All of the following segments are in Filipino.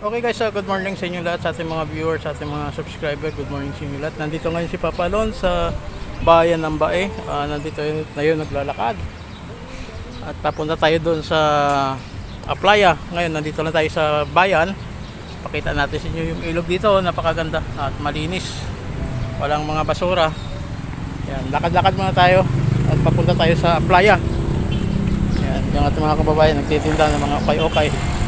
Okay guys, uh, good morning sa inyo lahat, sa ating mga viewers, sa ating mga subscriber. Good morning sa inyo lahat. Nandito ngayon si Papa Lon sa bayan ng Bae. Ah, nandito yun, ngayon naglalakad. At papunta tayo doon sa Aplaya. Ngayon nandito lang tayo sa bayan. Pakita natin sa inyo yung ilog dito, napakaganda at malinis. Walang mga basura. Yan, lakad-lakad muna tayo at papunta tayo sa Aplaya. Yan, yung ating mga kababayan nagtitinda ng mga okay-okay.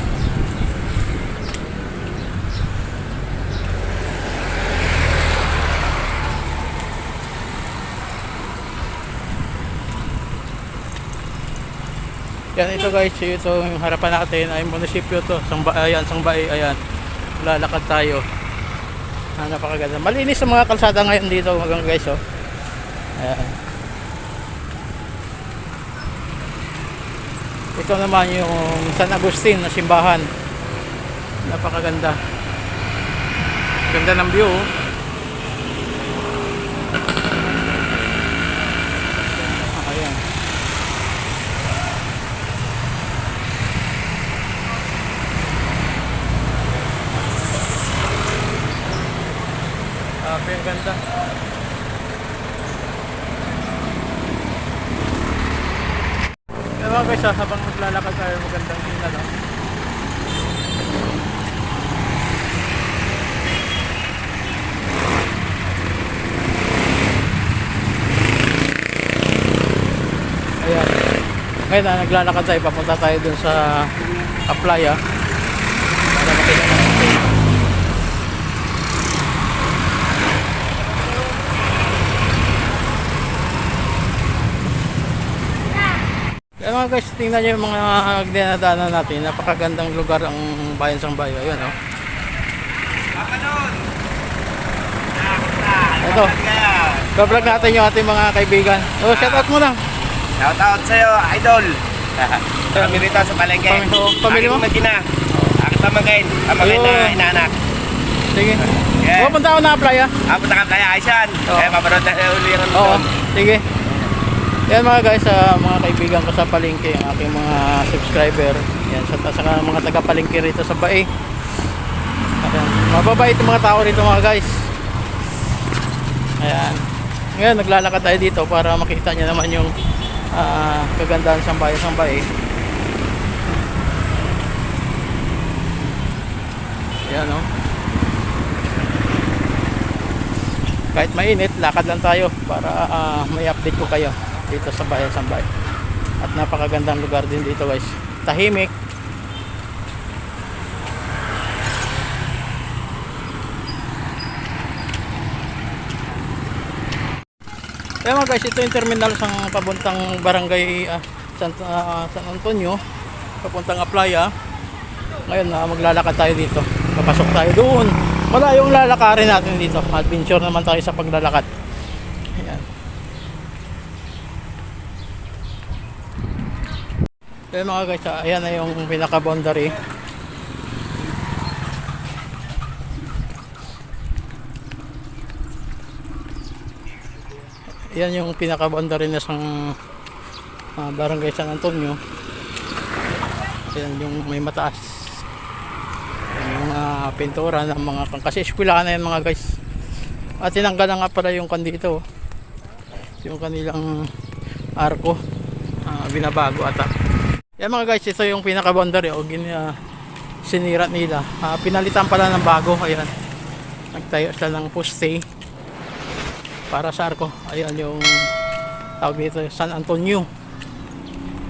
Yan ito guys, ito yung harapan natin ay munisipyo to, Sangba, ayan, Sangbay, ayan. Lalakad tayo. Ah, napakaganda. Malinis ang mga kalsada ngayon dito mga guys, oh. Ayan. Ito naman yung San Agustin na simbahan. Napakaganda. Ganda ng view. oh. Ah, Ayan. Grabe, ang ganda. Kaya mga guys, habang maglalakad tayo, magandang tingnan. No? Ayan. Ngayon na naglalakad tayo, papunta tayo dun sa Aplaya. Para makita natin. Kaya mga guys, tingnan nyo yung mga dinadaanan natin. Napakagandang lugar ang bayan sang bayo. Ayun, oh. Ito. Bablog natin yung ating mga kaibigan. Oh, shout out muna. Shout out sa'yo, idol. Kami rito sa palengke. Pam- oh, pamilya mo? Aking magina. Aking pamangkin. Pamangkin na inanak. Sige. Yeah. Pupunta ako na Aplaya. Ah, punta ka kaya Aisan. Oo. Kaya mapanood na uli yung Oo, sige. Yan mga guys, ah, mga kaibigan ko sa palengke, ang aking mga subscriber. Yan, sa, sa mga taga-palengke rito sa Bae. Ayan, mababait yung mga tao rito mga guys. Ayan. Ngayon, naglalakad tayo dito para makita nyo naman yung ah, kagandahan sa bayan sa Bae. Yan oh. kahit mainit, lakad lang tayo para ah, may update ko kayo dito sa Bayan Sambay. At napakagandang lugar din dito guys. Tahimik. Kaya mga guys, ito yung terminal sang pabuntang barangay ah, San, ah, San Antonio, papuntang Aplaya. Ngayon na maglalakad tayo dito. Papasok tayo doon. Wala yung lalakarin natin dito. Adventure naman tayo sa paglalakad. Ayan. Ayan mga guys, ah, ayan na yung pinaka boundary. Ayan yung pinaka boundary na sang ah, barangay San Antonio. Ayan yung may mataas yung mga pintura ng mga kan kasi eskwelahan na yan mga guys at tinanggal na nga pala yung kan dito oh. yung kanilang arko ah, binabago ata yan mga guys ito yung pinaka boundary o gin, ah, sinira nila. Ah, pinalitan pala ng bago. Ayan. Nagtayo sila ng poste. Para sa arko. Ayan yung tawag dito San Antonio.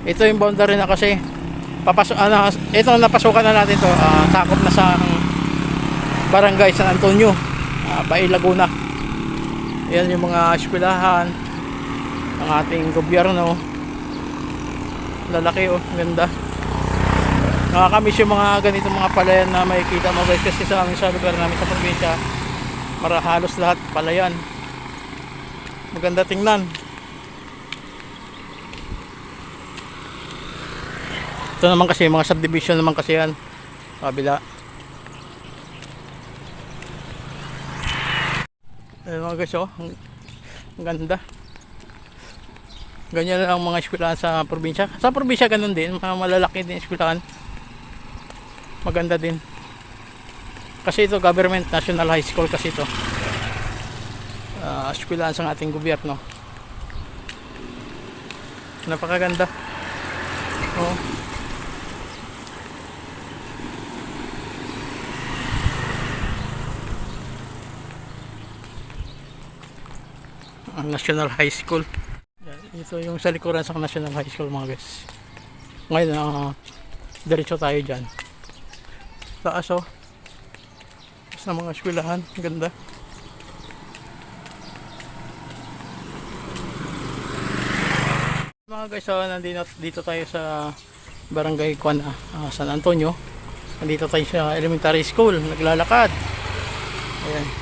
Ito yung boundary na kasi papasok ano, ito napasukan na natin to. Ah, sakop na sa barangay San Antonio. Uh, Bay Laguna. Yan yung mga eskwelahan ng ating gobyerno lalaki oh ganda nakakamiss yung mga ganito mga palayan na makikita mo guys kasi sa amin sa lugar namin sa probinsya mara halos lahat palayan maganda tingnan Ito naman kasi mga subdivision naman kasi yan. Kabila. Ayun mga guys oh. Ang, ganda. Ganyan lang ang mga eskwelahan sa probinsya. Sa probinsya ganun din. Mga malalaki din eskwelahan. Maganda din. Kasi ito government national high school kasi ito. Uh, eskwelahan sa ating gobyerno. Napakaganda. Oh. National High School. Ito yung sa likuran sa National High School mga guys. Ngayon, uh, diretso tayo dyan. Taas oh. Ng mga eskwelahan. Ganda. Mga guys, so, nandito dito tayo sa Barangay Kwan, ah, San Antonio. Nandito tayo sa elementary school. Naglalakad. Ayan.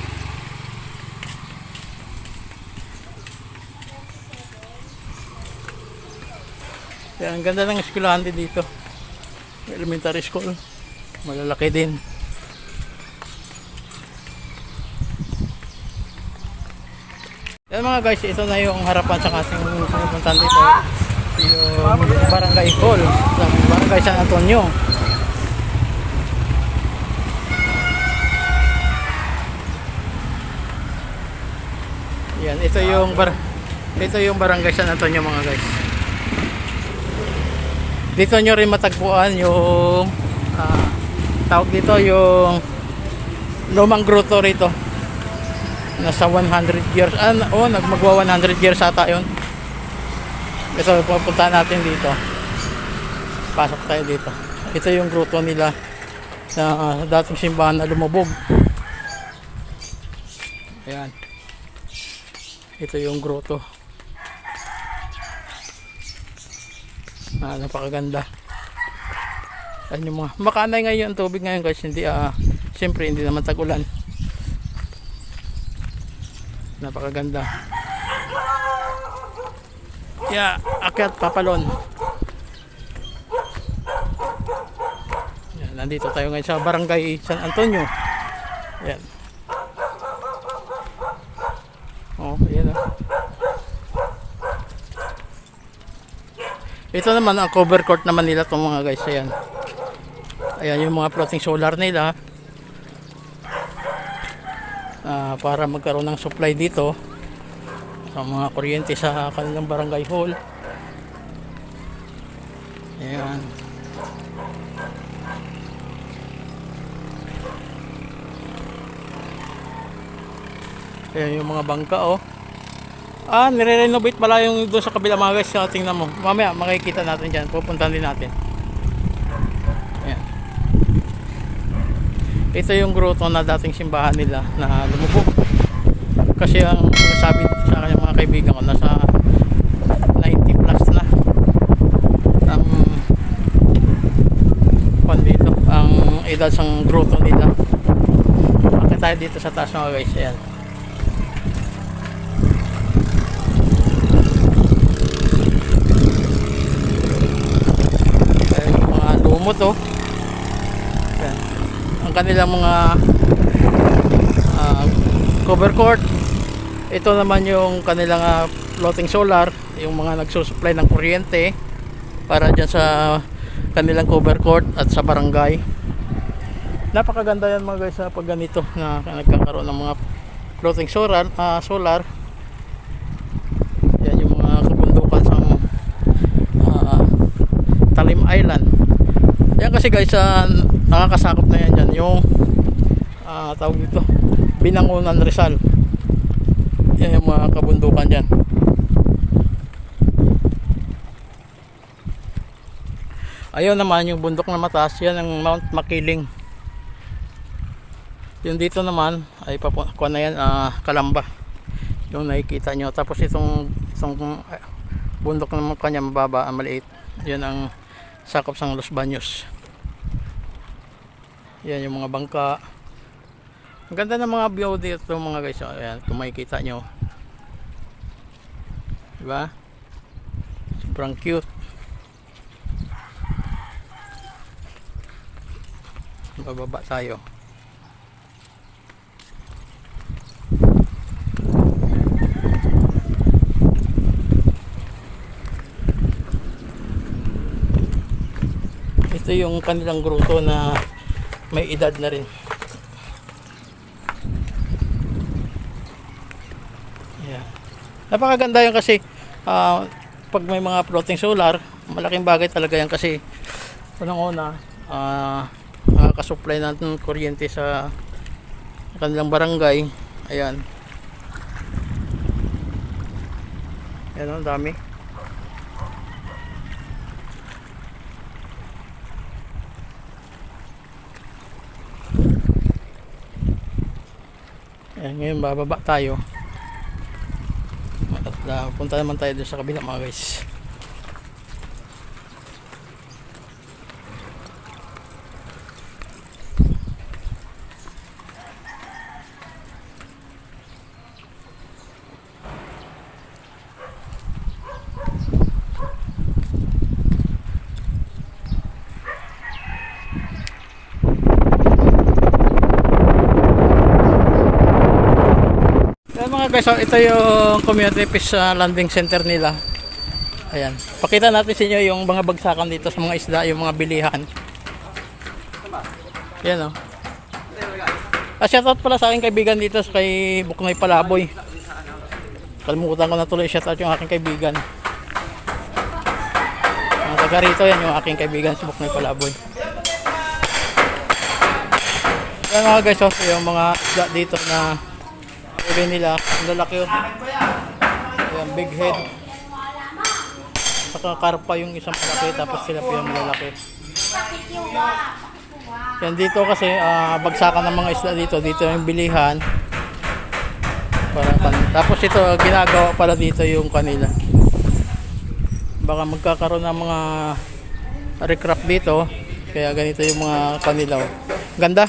Kaya ang ganda ng eskwelahan din dito. Elementary school. Malalaki din. Yan mga guys, ito na yung harapan sa ating pupuntahan dito. Yung barangay hall ng barangay San Antonio. Yan, ito yung bar ito yung barangay San Antonio mga guys. Dito nyo rin matagpuan yung ah, tawag dito yung lumang grotto rito. Nasa 100 years. Ah, oh, nagmagwa 100 years ata yun. Ito, pupunta natin dito. Pasok tayo dito. Ito yung grotto nila na ah, dating simbahan na lumubog. Ayan. Ito yung grotto. Ah, napakaganda. Ayun yung mga makanay ngayon ang tubig ngayon guys hindi ah siyempre hindi naman tag-ulan. Napakaganda. Kaya akyat papalon. Yan, nandito tayo ngayon sa Barangay San Antonio. Yan. Oh, yan ah. Ito naman ang cover court naman nila itong mga guys. Ayan. Ayan yung mga floating solar nila. Ah, para magkaroon ng supply dito sa mga kuryente sa kanilang barangay hall. Ayan. Ayan yung mga bangka oh. Ah, nire-renovate pala yung doon sa kabila mga guys. Ah, Tingnan mo. Mamaya makikita natin dyan. Pupuntahan din natin. Ayan. Ito yung grotto na dating simbahan nila na lumubog. Kasi ang sabi sa akin mga kaibigan ko nasa 90 plus na ang kwan dito ang edad sang grotto nila. Bakit tayo dito sa taas mga guys. Ayan lumot oh. Ayan. Ang kanilang mga ah, cover court. Ito naman yung kanilang ah, floating solar, yung mga nagsusupply ng kuryente para dyan sa kanilang cover court at sa barangay. Napakaganda yan mga guys sa pag ganito na nagkakaroon ng mga floating solar, ah, solar. Yan yung mga kabundukan sa ah, Talim Island. Yan kasi guys, ah, nakakasakop na yan dyan. Yung ah, tawag dito, Binangunan Rizal. Yan yung mga kabundukan dyan. Ayun naman yung bundok na mataas, yan ang Mount Makiling. Yung dito naman ay papukuha na yan, ah, Kalamba. Yung nakikita nyo. Tapos itong, itong bundok naman kanya mababa, ah, maliit. Yan ang sakop sang Los Baños. Yan yung mga bangka. Ang ganda ng mga view dito mga guys. Oh, Ayan, kung makikita nyo. Diba? Sobrang cute. Bababa tayo. ito yung kanilang gruto na may edad na rin. Yeah. napakaganda yan kasi uh, pag may mga floating solar malaking bagay talaga yan kasi unang una uh, ah, nakakasupply uh, ng kuryente sa kanilang barangay. Ayan. Ayan oh, ang dami. Ayan, ngayon bababa tayo. At uh, punta naman tayo doon sa kabila mga guys. Guys, so ito yung community fish uh, landing center nila. Ayan. Pakita natin sa inyo yung mga bagsakan dito sa mga isda, yung mga bilihan. Yan o. Ah, shoutout pala sa aking kaibigan dito sa kay Buknoy Palaboy. Kalimutan ko na tuloy shoutout yung aking kaibigan. Ang taga rito yan yung aking kaibigan si Buknoy Palaboy. Yan mga guys, so, yung mga isda dito na Uli nila, ang lalaki yun. Ayan, big head. Saka karpa yung isang malaki, tapos sila po yung malalaki. Yan dito kasi, ah, bagsakan ng mga isla dito. Dito yung bilihan. Parang pan- Tapos ito, ginagawa pala dito yung kanila. Baka magkakaroon ng mga recraft dito. Kaya ganito yung mga kanila. oh. Ganda.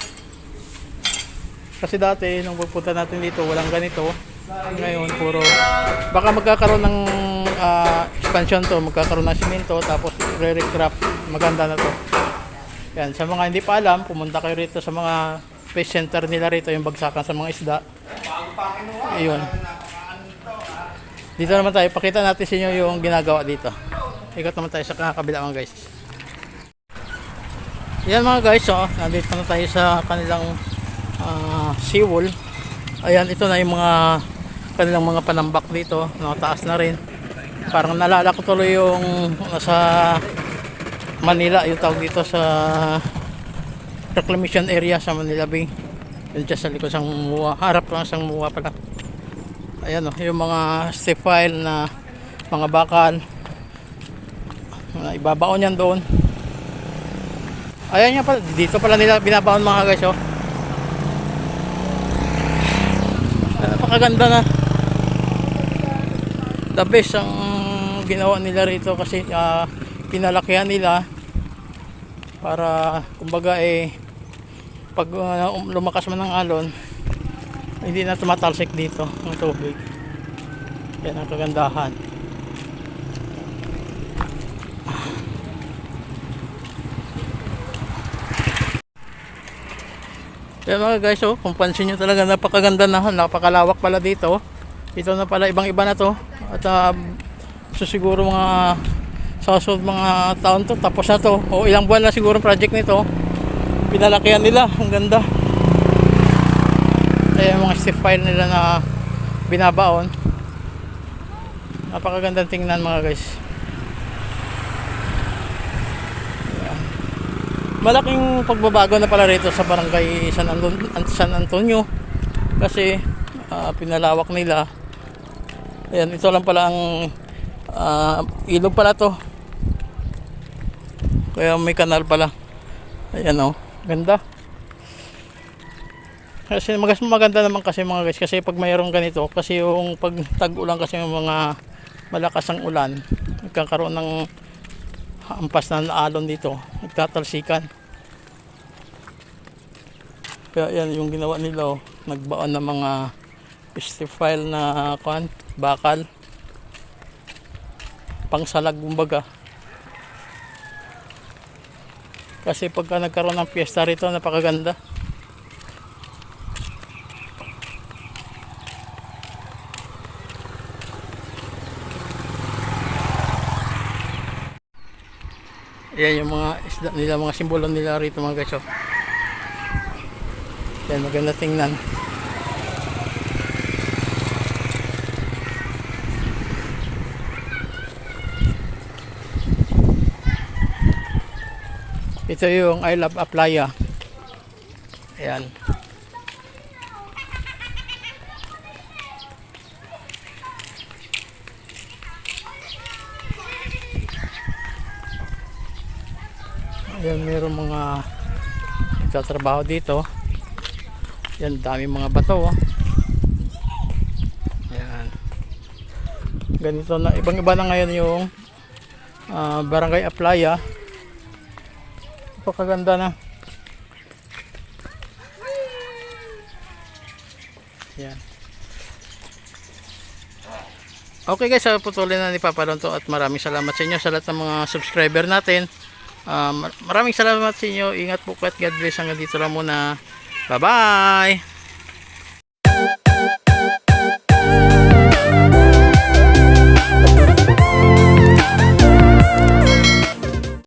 Kasi dati, nung pupunta natin dito, walang ganito. Ngayon, puro... Baka magkakaroon ng ah, expansion to, magkakaroon ng simento, tapos re-recraft. Maganda na to. Yan, sa mga hindi pa alam, pumunta kayo rito sa mga fish center nila rito, yung bagsakan sa mga isda. Ayun. Dito naman tayo, pakita natin sa inyo yung ginagawa dito. Ikot naman tayo sa kabila mga guys. Yan mga guys, oh, nandito na tayo sa kanilang ah, seawall. Ayan, ito na yung mga kanilang mga panambak dito. Nakataas na rin. Parang nalala ko tuloy yung nasa Manila, yung tawag dito sa reclamation area sa Manila Bay. Yun dyan sa likod ng muwa. Harap lang sa muwa pala. Ayan oh, yung mga step file na mga bakal. Na ibabaon yan doon. Ayan nga pala, dito pala nila binabaon mga guys oh. Napakaganda na. The best ang ginawa nila rito kasi ah, pinalakihan nila para kumbaga eh pag um- lumakas man ng alon hindi na tumatalsik dito ng tubig. Yan ang kagandahan. Yan mga guys, oh, kung pansin nyo talaga napakaganda na, napakalawak pala dito. Ito na pala ibang iba na to. At uh, so siguro mga sa mga taon to, tapos na to. O ilang buwan na siguro project nito. Pinalakihan nila, ang ganda. Kaya mga stiff file nila na binabaon. Napakagandang tingnan mga guys. Malaking pagbabago na pala rito sa barangay San, Anton- San Antonio. Kasi ah, pinalawak nila. Ayan ito lang pala ang ah, ilog pala to. Kaya may kanal pala. Ayan o ganda. Kasi magas maganda naman kasi mga guys kasi pag mayroong ganito kasi yung pag tag-ulan kasi yung mga malakas ang ulan nagkakaroon ng ampas na alon dito nagtatalsikan. Kaya yan yung ginawa nila oh. nagbaon ng mga file na kan bakal. Pangsalag kumbaga. Kasi pagka nagkaroon ng piyesta rito napakaganda Yan yung mga isda nila, mga simbolo nila rito mga guys. Oh. Yan, maganda tingnan. Ito yung I Love Aplaya. Ayan. Ayan, meron mga nagtatrabaho dito. Yan, dami mga bato. Oh. Ayan. Ganito na, ibang iba na ngayon yung ah, Barangay Aplaya. Napakaganda na. Yan. Okay guys, sa putulin na ni Papa Lonto at maraming salamat sa inyo sa lahat ng mga subscriber natin. Um, maraming salamat sa inyo. Ingat po at God bless hanggang dito lang muna. Bye-bye!